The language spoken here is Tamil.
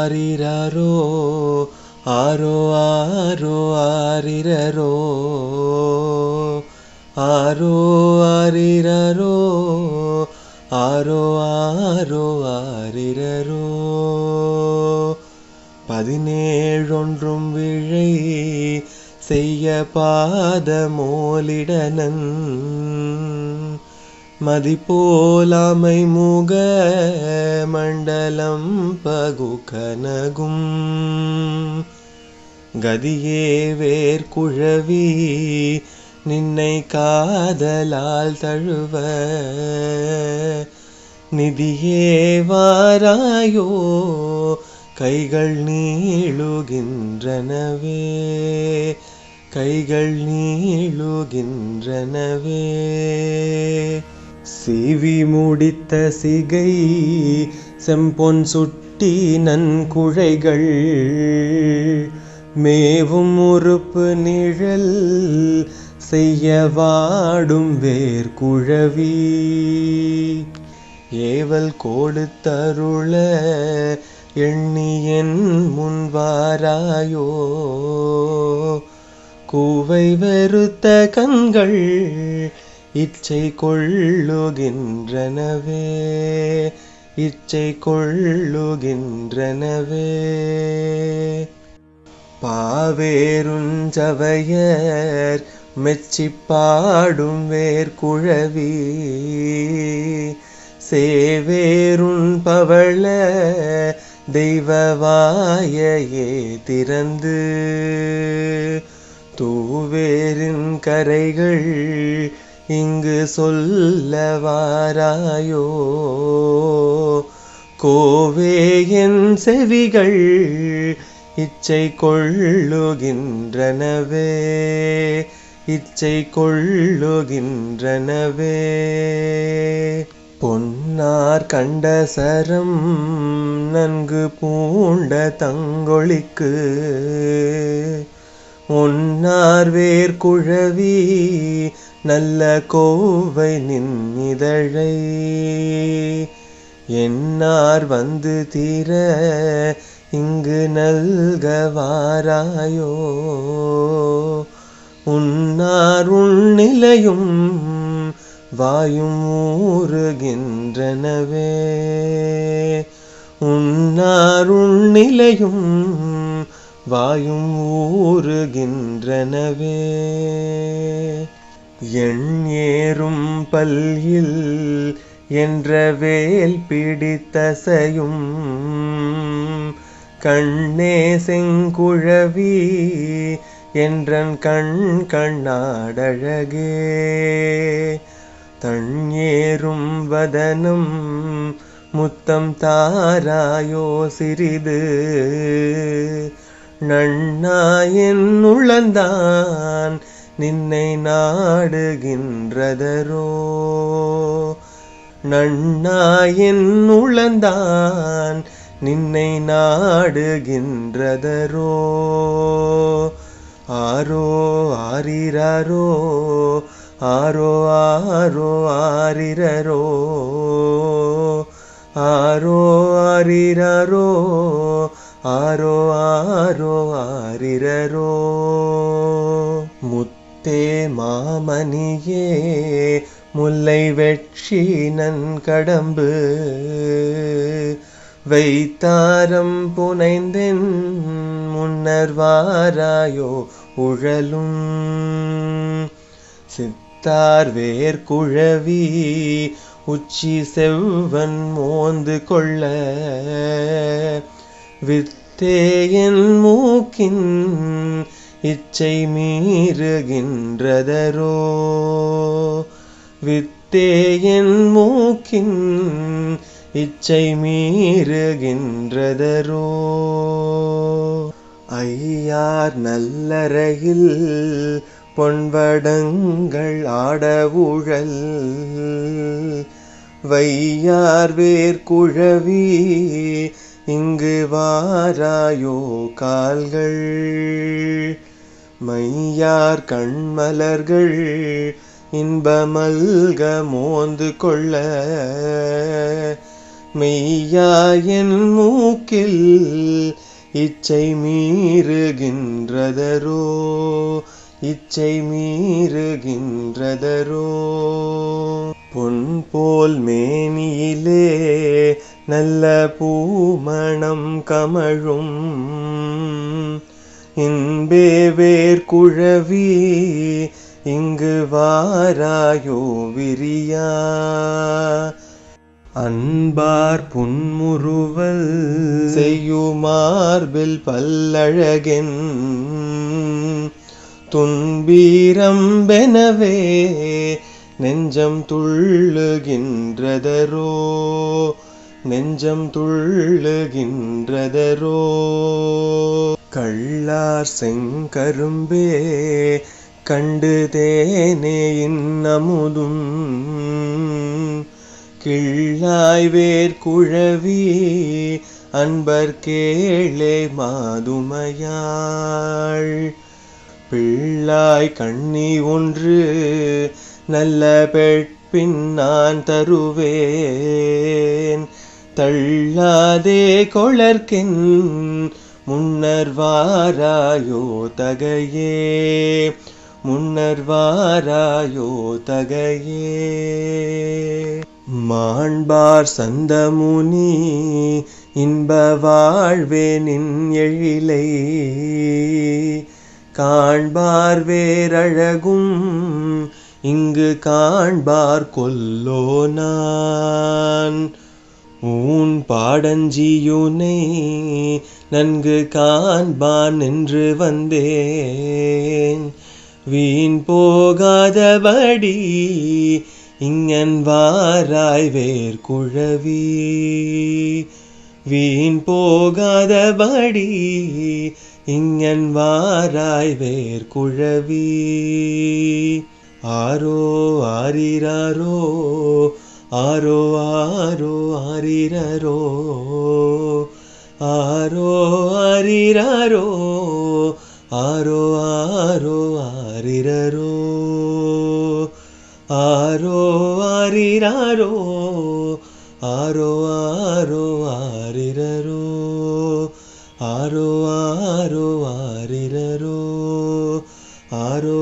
ஆரிரரோ ஆரோ ஆரோ ஆரிரரோ. ஆரோ ஆரிரரோ ஆரோ ஆரோ ஆரிரரோ. பதினேழொன்றும் விழை செய்ய பாதமோலிடனன். மதிப்போலாமை முக மண்டலம் பகுகனகும். கதியே வேர்குழவி நின்னை காதலால் தழுவ. நிதியே வாராயோ கைகள் நீளுகின்றனவே. கைகள் நீளுகின்றனவே. சீவி முடித்த சிகை செம்பொன் சுட்டி நன்குழைகள் மேவும் உறுப்பு நிழல் செய்ய வாடும் வேர்குழவி ஏவல் கொடுத்தருள எண்ணியன் முன்வாராயோ. கூவை வெறுத்த கண்கள் இச்சை கொள்ளுகின்றனவே இச்சை கொள்ளுகின்றனவே பாவேருஞ்சவையர் மெச்சி பாடும் வேர்குழவி சேவேருண் பவள தெய்வவாயையே திறந்து. தூவேரின் கரைகள் இங்கு சொல்ல வாராயோ? கோவே என் செவிகள் இச்சை கொள்ளுகின்றனவே. இச்சை கொள்ளுகின்றனவே. பொன்னார் கண்ட சரம் நன்கு பூண்ட தங்கொழிக்கு ஒன்னார் வேர்குழவி நல்ல கோவை நின் இதழை. என்னார் வந்து தீர இங்கு நல்கவாராயோ உன்னார் உள்நிலையும் வாயும் ஊறுகின்றனவே. உன்னார் உள்நிலையும் வாயும் ஊறுகின்றனவே. எண் ஏறும் பல்லில் என்ற வேல் பிடித்தசையும் கண்ணே செங்குழவி என்றன் கண் கண்ணாடழகே. தண்ணேறும் வதனம் முத்தம் தாராயோ சிறிது. நன்னாயன் உளந்தான் நின்னை நாடுகின்றதரோ? நன்னாயின் உளந்தான் நின்னை நாடுகின்றதரோ? ஆரோ ஆரிரரோ? ஆரோ ஆரோ ஆரிரரோ? ஆரோ ஆரிரரோ? ஆரோ ஆரோ ஆரிரரோ? முத்தே மாமணியே முல்லை வெட்சி நன்கடம்பு. வைத்தாரம் புனைந்தென் முன்னர் வாராயோ உழலும். சித்தார் வேர்குழவி உச்சி செவ்வன் மோந்து கொள்ள. வித்தேயன் மூக்கின் இச்சை மீறுகின்றதரோ? வித்தேயன் மூக்கின் இச்சை மீறுகின்றதரோ? ஐயார் நல்லறையில் பொன்வடங்கள் ஆடவுழல் வையார் வேர்குழவி இங்கு வாராயோ கால்கள். மையார் கண்மலர்கள் இன்பமல்க மோந்து கொள்ள. மெய்யா என் மூக்கில் இச்சை மீறுகின்றதரோ? இச்சை மீறுகின்றதரோ? பொன் போல் மேனியிலே நல்ல பூமணம் கமழும். இன்பே வேர்குழவி இங்கு வாராயோ விரியா. அன்பார் புன்முறுவல் செய்யுமார்பில் பல்லழகென். துன்பீரம்பெனவே நெஞ்சம் துள்ளுகின்றதரோ. நெஞ்சம் துள்ளுகின்றதரோ. கள்ளார் செங்கரும்பே கண்டு தேனே இன்னமுதும். கிள்ளாய் வேர்குழவி அன்பர் கேளே மாதுமையாள். பிள்ளாய் கண்ணி ஒன்று நல்ல பெட்பின் நான் தருவேன். தள்ளாதே கொளர்க்கின் முன்னர் வாராயோ தகையே முன்னர் வாராயோ தகையே. மாண்பார் சந்தமுனி இன்ப வாழ்வேனின் எழிலை. காண்பார் வேரழகும் இங்கு காண்பார் கொல்லோ நான். ஊன் பாடஞ்சியூனை நன்கு காண்பான் என்று வந்தேன். வீண் போகாதபடி இங்கன் வாராய் வேர் குழவி. வீண் போகாதபடி இங்கன் வாராய் வேர் குழவி. ஆரோ ஆரிராரோ ஆரோ ஆரோ ஆரிரரோ ஆரோ ஆரிராரோ ஆரோ ஆரோ ஆரிரரோ ஆரோ ஆரிராரோ ஆரோ ஆரோ ஆரிரரோ ஆரோ ஆரோ ஆரிரரோ ஆரோ